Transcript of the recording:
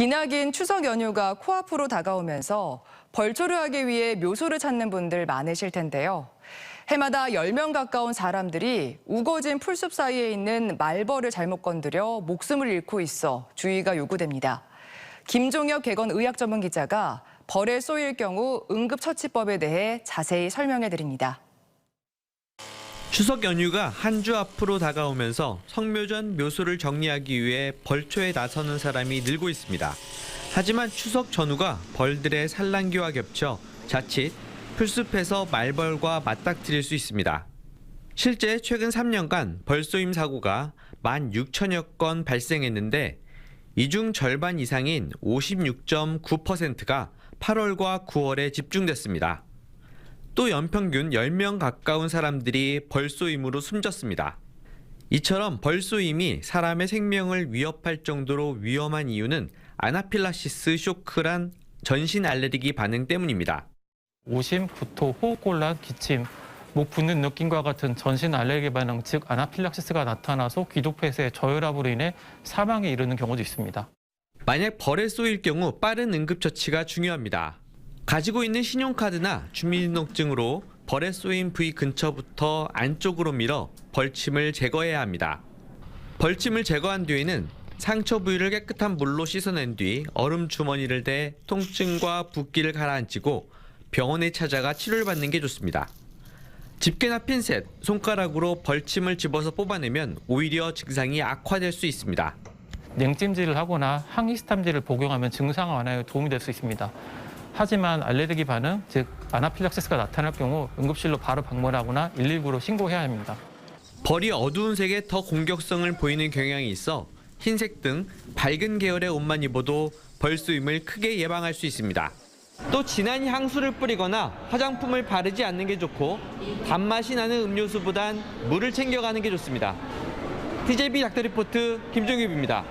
기나긴 추석 연휴가 코앞으로 다가오면서 벌초를 하기 위해 묘소를 찾는 분들 많으실 텐데요. 해마다 10명 가까운 사람들이 우거진 풀숲 사이에 있는 말벌을 잘못 건드려 목숨을 잃고 있어 주의가 요구됩니다. 김종혁 개건 의학 전문 기자가 벌에 쏘일 경우 응급처치법에 대해 자세히 설명해 드립니다. 추석 연휴가 한 주 앞으로 다가오면서 성묘전 묘소를 정리하기 위해 벌초에 나서는 사람이 늘고 있습니다. 하지만 추석 전후가 벌들의 산란기와 겹쳐 자칫 풀숲에서 말벌과 맞닥뜨릴 수 있습니다. 실제 최근 3년간 벌쏘임 사고가 16,000여 건 발생했는데 이 중 절반 이상인 56.9%가 8월과 9월에 집중됐습니다. 또 연평균 10명 가까운 사람들이 벌쏘임으로 숨졌습니다. 이처럼 벌쏘임이 사람의 생명을 위협할 정도로 위험한 이유는 아나필락시스 쇼크란 전신 알레르기 반응 때문입니다. 오심, 구토, 호흡곤란, 기침, 목 붓는 느낌과 같은 전신 알레르기 반응, 즉 아나필락시스가 나타나서 귀독폐쇄, 저혈압으로 인해 사망에 이르는 경우도 있습니다. 만약 벌에 쏘일 경우 빠른 응급처치가 중요합니다. 가지고 있는 신용카드나 주민등록증으로 벌에 쏘인 부위 근처부터 안쪽으로 밀어 벌침을 제거해야 합니다. 벌침을 제거한 뒤에는 상처 부위를 깨끗한 물로 씻어낸 뒤 얼음 주머니를 대 통증과 붓기를 가라앉히고 병원에 찾아가 치료를 받는 게 좋습니다. 집게나 핀셋, 손가락으로 벌침을 집어서 뽑아내면 오히려 증상이 악화될 수 있습니다. 냉찜질을 하거나 항히스탐제를 복용하면 증상 완화에 도움이 될 수 있습니다. 하지만 알레르기 반응, 즉 아나필락시스가 나타날 경우 응급실로 바로 방문하거나 119로 신고해야 합니다. 벌이 어두운 색에 더 공격성을 보이는 경향이 있어 흰색 등 밝은 계열의 옷만 입어도 벌쏘임을 크게 예방할 수 있습니다. 또 진한 향수를 뿌리거나 화장품을 바르지 않는 게 좋고 단맛이 나는 음료수보단 물을 챙겨가는 게 좋습니다. TJB 닥터리포트 김종엽입니다.